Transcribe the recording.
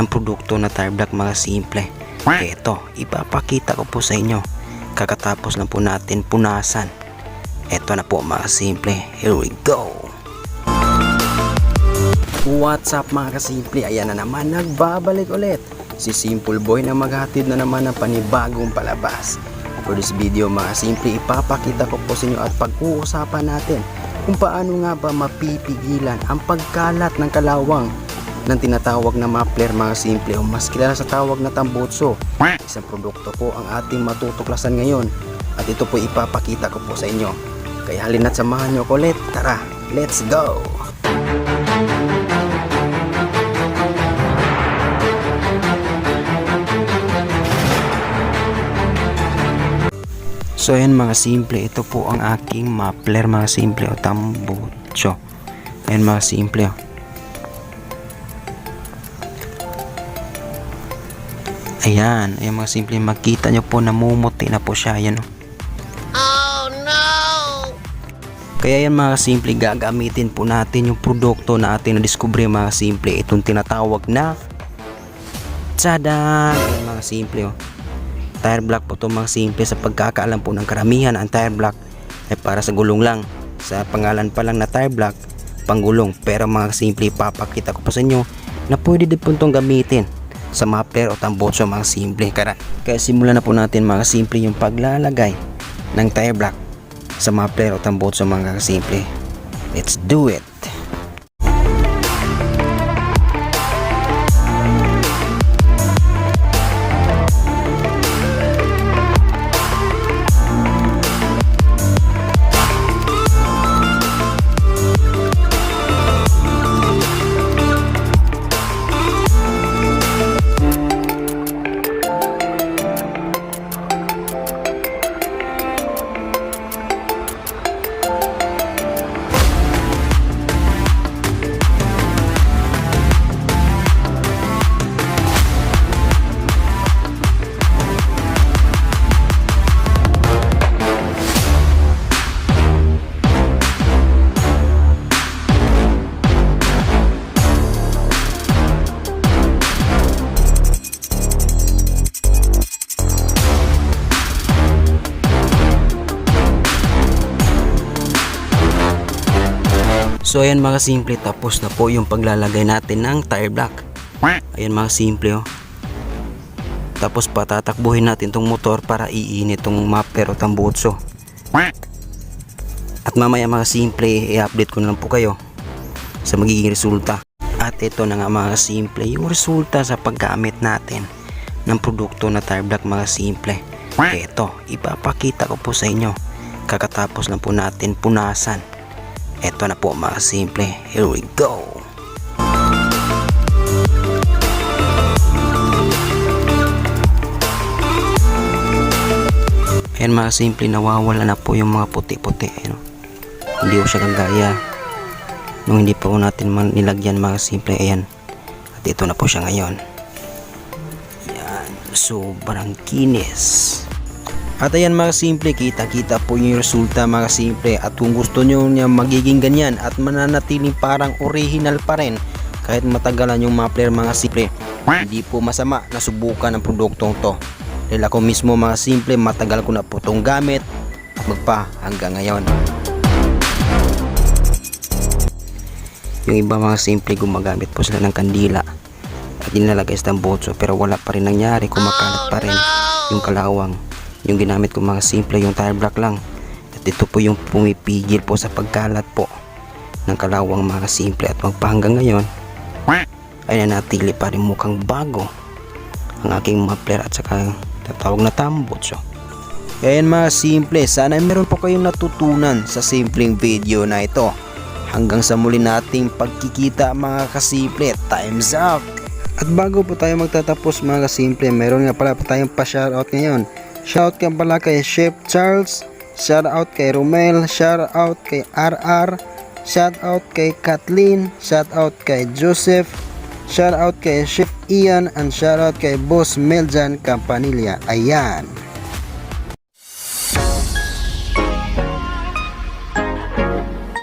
ng produkto na tire block mga simple. Ito, ipapakita ko po sa inyo. Kakatapos lang po natin punasan. Ito na po mga simple. Here we go. What's up mga kasimple? Ayan na naman, nagbabalik ulit. Si Simple Boy na maghatid na naman ng panibagong palabas. For this video mga simple, ipapakita ko po sa inyo at pag-uusapan natin kung paano nga ba mapipigilan ang pagkalat ng kalawang ng tinatawag na mapler mga simple o mas kilala sa tawag na tambutso. Isang produkto po ang ating matutuklasan ngayon at ito po ipapakita ko po sa inyo. Kaya halina't samahan nyo ko ulit. Tara, let's go! So ayan mga simple, ito po ang aking mapler mga simple o tambucho. Ayan mga simple oh. Ayan, ayan mga simple, makita nyo po namumuti na po siya, ayan oh. Kaya yan mga simple, gagamitin po natin yung produkto na ating na-discover mga simple. Itong tinatawag na Tada! Ayan mga simple oh. Tire block po itong mga simple sa pagkakaalam po ng karamihan ang tire block ay para sa gulong lang. Sa pangalan pa lang na tire block, panggulong. Pero mga simple, ipapakita ko po sa inyo na pwede din po itong gamitin sa muffler o tambotso mga simple. Kaya, kaya simulan na po natin mga simple yung paglalagay ng tire block sa muffler o tambotso mga simple. Let's do it! So ayan mga simple tapos na po yung paglalagay natin ng tire block. Ayan mga simple oh. Tapos patatakbuhin natin tong motor para iinit tong mapper o tambutso. At mamaya mga simple i-update ko na lang po kayo sa magiging resulta. At ito na nga mga simple yung resulta sa paggamit natin ng produkto na tire block mga simple. Ito, ipapakita ko po sa inyo. Kakatapos lang po natin punasan. Ito na po mga simple. Here we go. Ayan mga simple, nawawala na po yung mga puti-puti. Ayan, oh. Hindi ko siya kagaya. Nung hindi po natin man nilagyan mga simple. Ayan. At ito na po siya ngayon. Ayan. Sobrang kinis. At ayan mga simple, kita-kita po yung resulta mga simple. At kung gusto nyo niya magiging ganyan at mananatiling parang original pa rin kahit matagalan yung muffler mga simple, hindi po masama na subukan ang produktong to. Dahil ako mismo mga simple, matagal ko na po itong gamit at magpa hanggang ngayon. Yung iba mga simple gumagamit po sila ng kandila at nilalagay sa tambotso pero wala pa rin nangyari, kumakalat pa rin yung kalawang yung ginamit ko mga simple yung tire block lang. At ito po yung pumipigil po sa pagkalat po ng kalawang mga simple. At magpahanggang ngayon ay nanatili pa rin mukhang bago ang aking muffler at saka tatawag na tambotso kaya yan mga simple sana ay meron po kayong natutunan sa simpleng video na ito. Hanggang sa muli nating pagkikita mga kasimple time's up! At bago po tayo magtatapos mga kasimple meron nga pala po tayong pa-shoutout ngayon Shout ka pala kay Chef Charles, shout out kay Romel, shout out kay RR, shout out kay Kathleen, shout out kay Joseph, shout out kay Chef Ian, and shout out kay Boss Meljan Campanilla. Ayan.